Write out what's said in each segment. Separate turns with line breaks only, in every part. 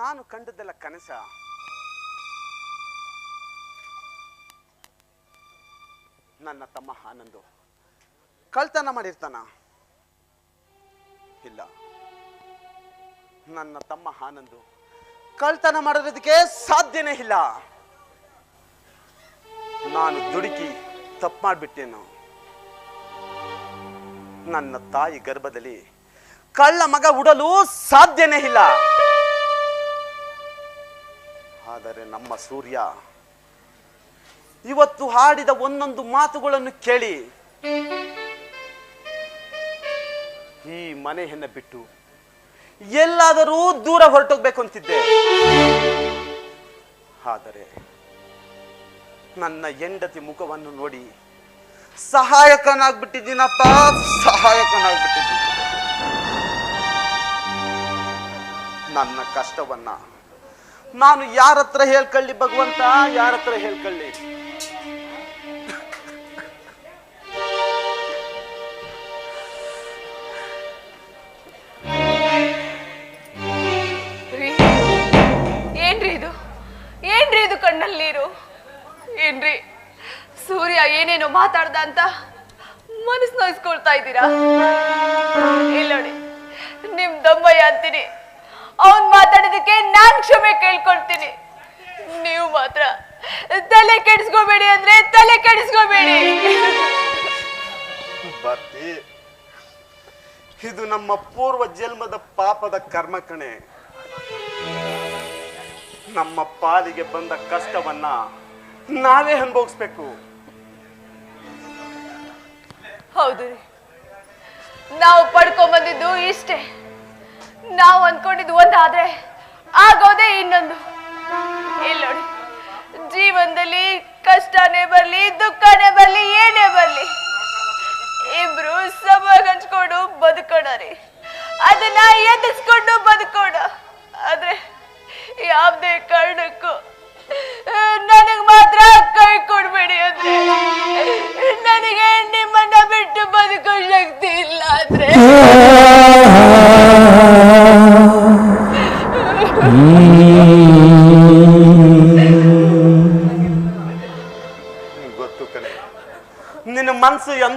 ನಾನು ಕಂಡದ್ದೆಲ್ಲ ಕನಸ? ನನ್ನ ತಮ್ಮ ಆನಂದು. ಕಳ್ತನ ಮಾಡಿರ್ತಾನ? ಇಲ್ಲ. ನನ್ನ ತಮ್ಮ ಆನಂದು. ಕಳ್ತನ ಮಾಡೋದಕ್ಕೆ ಸಾಧ್ಯನೇ ಇಲ್ಲ. ನಾನು ದುಡುಕಿ ತಪ್ಪು ಮಾಡಿಬಿಟ್ಟೇನು? ನನ್ನ ತಾಯಿ ಗರ್ಭದಲ್ಲಿ ಕಳ್ಳ ಮಗ ಉಡಲು ಸಾಧ್ಯನೇ ಇಲ್ಲ. ಆದರೆ ನಮ್ಮ ಸೂರ್ಯ ಇವತ್ತು ಹಾಡಿದ ಒಂದೊಂದು ಮಾತುಗಳನ್ನು ಕೇಳಿ ಈ ಮನೆಯನ್ನ ಬಿಟ್ಟು ಎಲ್ಲಾದರೂ ದೂರ ಹೊರಟೋಗ್ಬೇಕು ಅಂತಿದ್ದೆ. ಆದರೆ ನನ್ನ ಹೆಂಡತಿ ಮುಖವನ್ನು ನೋಡಿ ಸಹಾಯಕನಾಗ್ಬಿಟ್ಟಿದ್ದೀನಪ್ಪ, ಸಹಾಯಕನಾಗ್ಬಿಟ್ಟಿದ್ದೀನಿ. ನನ್ನ ಕಷ್ಟವನ್ನ ನಾನು ಯಾರ ಹತ್ರ ಹೇಳ್ಕೊಳ್ಳಿ ಭಗವಂತ? ಯಾರ ಹತ್ರ ಹೇಳ್ಕೊಳ್ಳಿ?
ಏನ್ರಿ ಇದು? ಏನ್ರಿ ಇದು ಕಣ್ಣಲ್ಲಿ ನೀರು? ಏನ್ರಿ? ಸೂರ್ಯ ಏನೇನೋ ಮಾತಾಡ್ದ ಅಂತ ಮನಸ್ಸು ನೋಯಿಸ್ಕೊಳ್ತಾ ಇದ್ದೀರಾ? ಇಲ್ಲ ನೋಡಿ, ನಿಮ್ ದಮ್ಮಯ್ಯ ಅಂತೀನಿ. ಅವನ್ ಮಾತಾಡೋದಕ್ಕೆ ನಾನ್ ಕ್ಷಮೆ ಕೇಳ್ಕೊಳ್ತೀನಿ. ನೀವು ಮಾತ್ರ ತಲೆ ಕೆಡಿಸ್ಕೋಬೇಡಿ ಅಂದ್ರೆ ತಲೆ ಕೆಡಿಸ್ಕೋಬೇಡಿ.
ಬರ್ತಿ. ಇದು ನಮ್ಮ ಪೂರ್ವ ಜನ್ಮದ ಪಾಪದ ಕರ್ಮ ಕಣೆ. ನಮ್ಮ ಪಾಲಿಗೆ ಬಂದ ಕಷ್ಟವನ್ನ ನಾವೇ ಅನುಭವಿಸ್ಬೇಕು.
ಹೌದು ರೀ. ಪಡ್ಕೊಂಡ್ ಬಂದಿದ್ದು ಇಷ್ಟೇ. ನಾವು ಅನ್ಕೊಂಡಿದ್ದು ಒಂದಾದ್ರೆ ಆಗೋದೇ ಇನ್ನೊಂದು. ಇಲ್ಲ ನೋಡಿ, ಜೀವನದಲ್ಲಿ ಕಷ್ಟನೇ ಬರ್ಲಿ, ದುಃಖನೇ ಬರ್ಲಿ, ಏನೇ ಬರ್ಲಿ, ಇಬ್ರು ಸಮ ಹಂಚ್ಕೊಂಡು ಬದುಕೋಣ ಅದನ್ನ ಎದುರಿಸ್ಕೊಂಡು ಬದುಕೋಣ. ಆದ್ರೆ ಯಾವುದೇ ಕಾರಣಕ್ಕೂ, ನನಗ್ ಮಾತ್ರ ಕೈ ಕೊಡ್ಬೇಡಿ.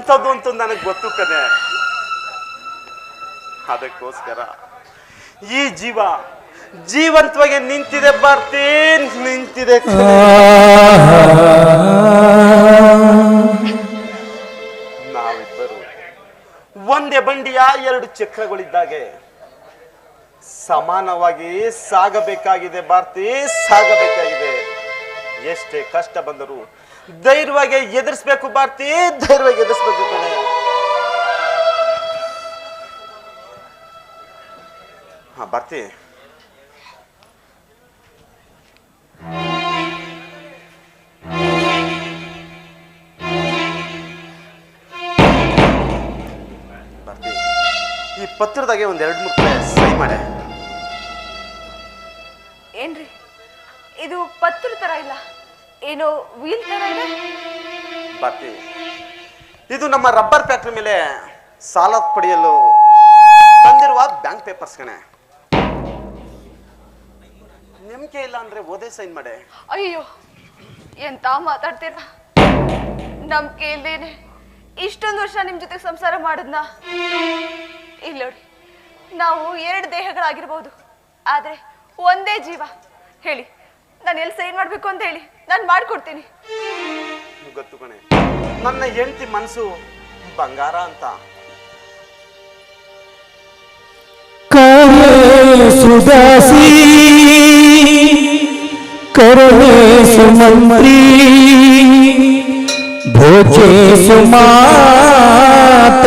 ಎಂಥದ್ದು ಅಂತ ನನಗೆ ಗೊತ್ತು ಕಣೆ. ಅದಕ್ಕೋಸ್ಕರ ಈ ಜೀವ ಜೀವಂತವಾಗಿ ನಿಂತಿದೆ ಬರ್ತೀನ್, ನಿಂತಿದೆ. ನಾವಿಬ್ಬರು ಒಂದೇ ಬಂಡಿಯ ಎರಡು ಚಕ್ರಗಳಿದ್ದಾಗೆ. ಸಮಾನವಾಗಿ ಸಾಗಬೇಕಾಗಿದೆ ಭಾರತಿ ಸಾಗಬೇಕಾಗಿದೆ. ಎಷ್ಟೇ ಕಷ್ಟ ಬಂದರೂ ಧೈರ್ಯವಾಗಿ ಎದುರಿಸ್ಬೇಕು ಭಾರತಿ, ಧೈರ್ಯವಾಗಿ ಎದುರಿಸ್ಬೇಕು ಕಣೆ. ಹಾ, ಭಾರತಿ. ಈ ಪತ್ರದಾಗೆ ಒಂದ್ ಎರಡು ಮೂರು ಸೈ ಮಾಡೆ.
ಏನ್ರಿ? ಇದು ಪತ್ರ ತರ ಇಲ್ಲ. ಏನೋ ವೀಲ್ ತರ ಇದೆ.
ಭಾರತಿ ಇದು ನಮ್ಮ ರಬ್ಬರ್ ಫ್ಯಾಕ್ಟ್ರಿ ಮೇಲೆ ಸಾಲ ಪಡೆಯಲು ತಂದಿರುವ ಬ್ಯಾಂಕ್ ಪೇಪರ್ಸ್ ಕಣೆ. ನಂಬಿಕೆ ಇಲ್ಲ ಅಂದ್ರೆ ಓದೇ ಸೈನ್ ಮಾಡೆ.
ಅಯ್ಯೋ ಎಂತ ಮಾತಾಡ್ತೀರ? ನಂಬಿಕೆ ಇಲ್ದೇನೆ ಇಷ್ಟೊಂದು ವರ್ಷ ನಿಮ್ ಜೊತೆ ಸಂಸಾರ ಮಾಡದ್ನ? ಇಲ್ಲ ನೋಡಿ ನಾವು ಎರಡು ದೇಹಗಳಾಗಿರ್ಬೋದು ಆದ್ರೆ ಒಂದೇ ಜೀವ. ಹೇಳಿ ನಾನು ಎಲ್ಲಿ ಸೈನ್ ಮಾಡ್ಬೇಕು ಅಂತ ಹೇಳಿ. ನಾನು ಮಾಡ್ಕೊಡ್ತೀನಿ.
ಗೊತ್ತು ಕಣೆ. ನನ್ನ ಹೆಂಡತಿ ಮನಸ್ಸು ಬಂಗಾರ ಅಂತ.
ಕಾಲೇ ಸುದಾಸಿ ಕರುಣೆ ಸುಮಂತ್ರಿ ಭೋಜೆ ಸುಮಾತ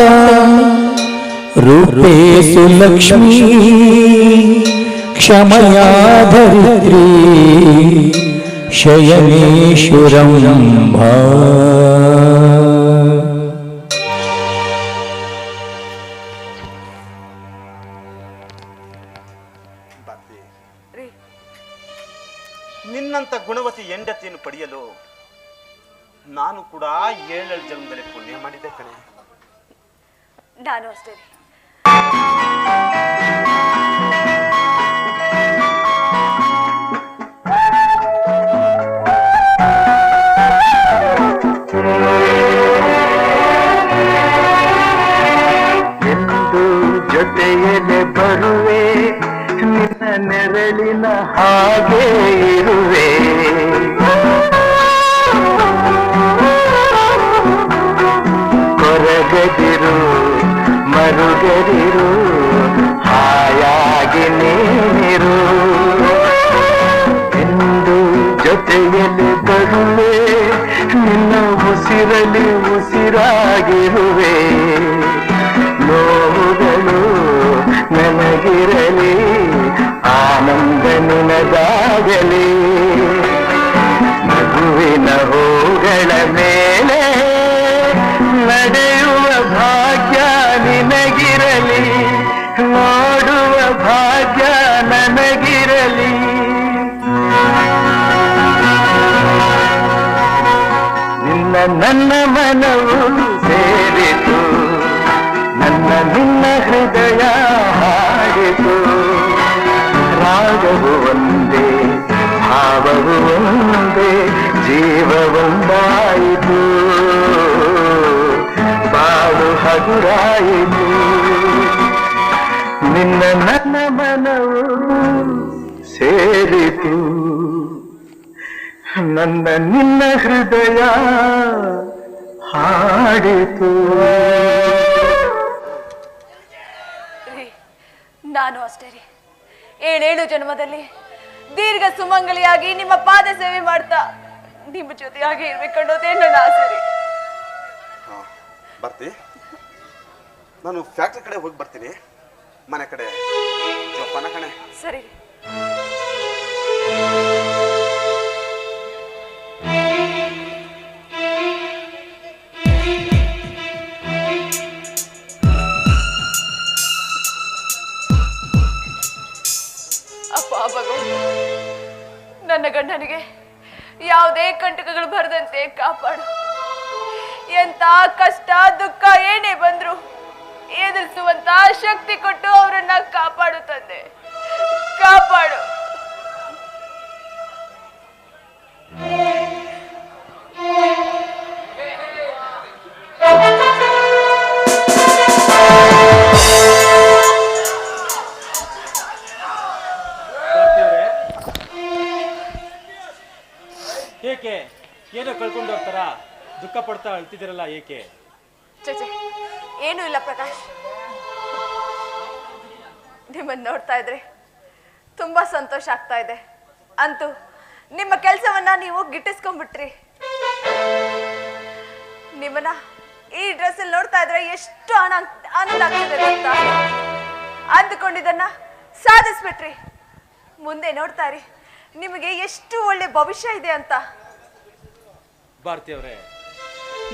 ರೂಪೇ ಸುಲಕ್ಷ್ಮೀ ಕ್ಷಮಯಾ ಧರಿತ್ರಿ
ಭಾರತಿ
ರೀ
ನಿನ್ನಂತ ಗುಣವತಿ ಹೆಂಡತಿಯನ್ನು ಪಡೆಯಲು ನಾನು ಕೂಡ ಏಳೇಳು ಜನ್ಮದಲ್ಲಿ ಪುಣ್ಯ ಮಾಡಿದ್ದೆ ಕಣೆ.
ನಾನು ಅಷ್ಟೇ.
ಹಾಗೆ ಇರುವೆ. ಕೊರಗದಿರು ಮರುಗದಿರು ಹಾಯಾಗಿ ನೀರು. ಎಂದು ಜೊತೆಯಲ್ಲಿ ಬರುವೆ ನಿನ್ನ ಉಸಿರಲಿ ಉಸಿರಾಗಿರುವೆ. ನೋವುಗಳು ನಿನದಾಗಲಿ ಮಗುವಿನ ಹೂಗಳ ಮೇಲೆ ನಡೆಯುವ ಭಾಗ್ಯ ನಿನಗಿರಲಿ. ನೋಡುವ ಭಾಗ್ಯ ನನಗಿರಲಿ. ನಿನ್ನ ನನ್ನ ಮನವು ಸೇರಿತು. ನನ್ನ ನಿನ್ನ ಹೃದಯ ಹಾಡಿತು ರಾಗವು ಭಾವವು ಒಂದೇ ಜೀವವೊಂದಾಯಿತು. ಬಾಳು ಹಗುರಾಯಿತು. ನಿನ್ನ ನನ್ನ ಮನವು ಸೇರಿತು. ನನ್ನ ನಿನ್ನ ಹೃದಯ ಹಾಡಿತು.
ನಾನು ಅಷ್ಟೇ ರೀ. ಏಳೇಳು ಜನ್ಮದಲ್ಲಿ ದೀರ್ಘ ಸುಮಂಗಲಿಯಾಗಿ ನಿಮ್ಮ ಪಾದ ಸೇವೆ ಮಾಡ್ತಾ ನಿಮ್ಮ ಜೊತೆಯಾಗಿ ಇರ್ಬೇಕನ್ನೋದೇ ನನ್ನ ಆಸೆ
ಬರ್ತಿ. ನಾನು ಫ್ಯಾಕ್ಟ್ರಿ ಕಡೆ ಹೋಗಿ ಬರ್ತೀನಿ. ಮನೆ ಕಡೆ ಜೋಪಾನ ಕಣೆ.
ಸರಿ ನನ್ನ ಗಂಡನಿಗೆ ಯಾವುದೇ ಕಂಟಕಗಳು ಬರದಂತೆ ಕಾಪಾಡು. ಎಂತ ಕಷ್ಟ, ದುಃಖ ಏನೇ ಬಂದ್ರು ಎದುರಿಸುವಂತ ಶಕ್ತಿ ಕೊಟ್ಟು ಅವರನ್ನ ಕಾಪಾಡು.
ಏಕೆ ಏನೋ ಕಳ್ಕೊಂಡು ಹೋಗ್ತಾರ? ದುಃಖ ಪಡ್ತಾ ಅಳ್ತಿದ್ದೀರಲ್ಲ ಏಕೆ?
ಏನು ಇಲ್ಲ ಪ್ರಕಾಶ್. ನಿಮ್ಮನ್ನು ನೋಡ್ತಾ ಇದ್ರೆ ತುಂಬಾ ಸಂತೋಷ ಆಗ್ತಾ ಇದೆ. ಅಂತೂ ನಿಮ್ಮ ಕೆಲಸವನ್ನ ನೀವು ಗಿಟ್ಟಿಸ್ಕೊಂಡ್ಬಿಟ್ರಿ. ನಿಮ್ಮನ್ನ ಈ ಡ್ರೆಸ್ ಅಲ್ಲಿ ನೋಡ್ತಾ ಇದ್ರೆ ಎಷ್ಟು ಆನ- ಆನಂದ ಆಗ್ತಿದೆ ಅಂತ ಅಂದುಕೊಂಡಿದ್ದನ್ನ ಸಾಧಿಸ್ಬಿಟ್ರಿ. ಮುಂದೆ ನೋಡ್ತಾ ಇರಿ, ನಿಮಗೆ ಎಷ್ಟು ಒಳ್ಳೆ ಭವಿಷ್ಯ ಇದೆ ಅಂತ.
ಭಾರತಿ ಅವರೇ,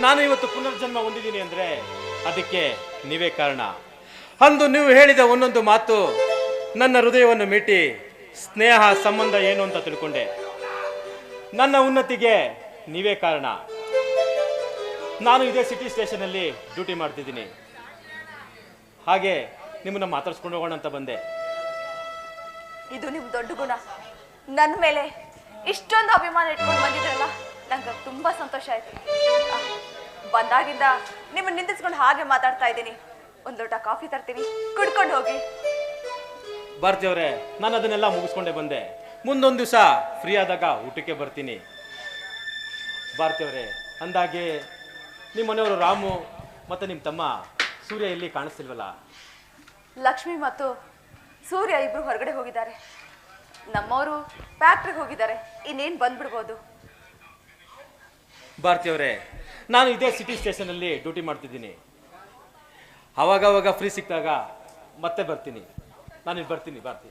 ನಾನು ಇವತ್ತು ಪುನರ್ಜನ್ಮ ಹೊಂದಿದ್ದೀನಿ ಅಂದರೆ ಅದಕ್ಕೆ ನೀವೇ ಕಾರಣ. ಅಂದು ನೀವು ಹೇಳಿದ ಒಂದೊಂದು ಮಾತು ನನ್ನ ಹೃದಯವನ್ನು ಮೀಟಿ ಸ್ನೇಹ, ಸಂಬಂಧ ಏನು ಅಂತ ತಿಳ್ಕೊಂಡೆ. ನನ್ನ ಉನ್ನತಿಗೆ ನೀವೇ ಕಾರಣ. ನಾನು ಇದೇ ಸಿಟಿ ಸ್ಟೇಷನಲ್ಲಿ ಡ್ಯೂಟಿ ಮಾಡ್ತಿದ್ದೀನಿ. ಹಾಗೆ ನಿಮ್ಮನ್ನ ಮಾತಾಡ್ಸ್ಕೊಂಡು ಹೋಗೋಣ ಅಂತ ಬಂದೆ.
ಇದು ನಿಮ್ಮ ದೊಡ್ಡ ಗುಣ. ನನ್ನ ಮೇಲೆ ಇಷ್ಟೊಂದು ಅಭಿಮಾನ ಇಟ್ಕೊಂಡು ಬಂದಿದ್ರಲ್ಲ ನಂಗೆ ತುಂಬ ಸಂತೋಷ ಆಯ್ತು. ಬಂದಾಗಿಂದ ನಿಮ್ಮನ್ನು ನಿಂದಿಸ್ಕೊಂಡು ಹಾಗೆ ಮಾತಾಡ್ತಾ ಇದ್ದೀನಿ. ಒಂದು ಲೋಟ ಕಾಫಿ ತರ್ತೀನಿ. ಕುಡ್ಕೊಂಡು ಹೋಗಿ.
ಬರ್ತೇವ್ರೆ ನಾನು ಅದನ್ನೆಲ್ಲ ಮುಗಿಸ್ಕೊಂಡೆ ಬಂದೆ. ಮುಂದೊಂದು ದಿವಸ ಫ್ರೀ ಆದಾಗ ಊಟಕ್ಕೆ ಬರ್ತೀನಿ. ಬರ್ತೇವ್ರೆ ಅಂದಾಗೆ ನಿಮ್ಮ ಮನೆಯವರು ರಾಮು ಮತ್ತು ನಿಮ್ಮ ತಮ್ಮ ಸೂರ್ಯ ಇಲ್ಲಿ ಕಾಣಿಸ್ತಿಲ್ವಲ್ಲ?
ಲಕ್ಷ್ಮಿ ಮತ್ತು ಸೂರ್ಯ ಇಬ್ರು ಹೊರಗಡೆ ಹೋಗಿದ್ದಾರೆ. ನಮ್ಮವರು ಫ್ಯಾಕ್ಟ್ರಿಗೆ ಹೋಗಿದ್ದಾರೆ. ಇನ್ನೇನು ಬಂದ್ಬಿಡ್ಬೋದು?
ಭಾರತಿ ಅವರೇ ನಾನು ಇದೇ ಸಿಟಿ ಸ್ಟೇಷನಲ್ಲಿ ಡ್ಯೂಟಿ ಮಾಡ್ತಿದ್ದೀನಿ. ಅವಾಗವಾಗ ಫ್ರೀ ಸಿಕ್ಕಿದಾಗ ಮತ್ತೆ ಬರ್ತೀನಿ. ನಾನು ಇಲ್ಲಿ ಬರ್ತೀನಿ, ಭಾರತಿ.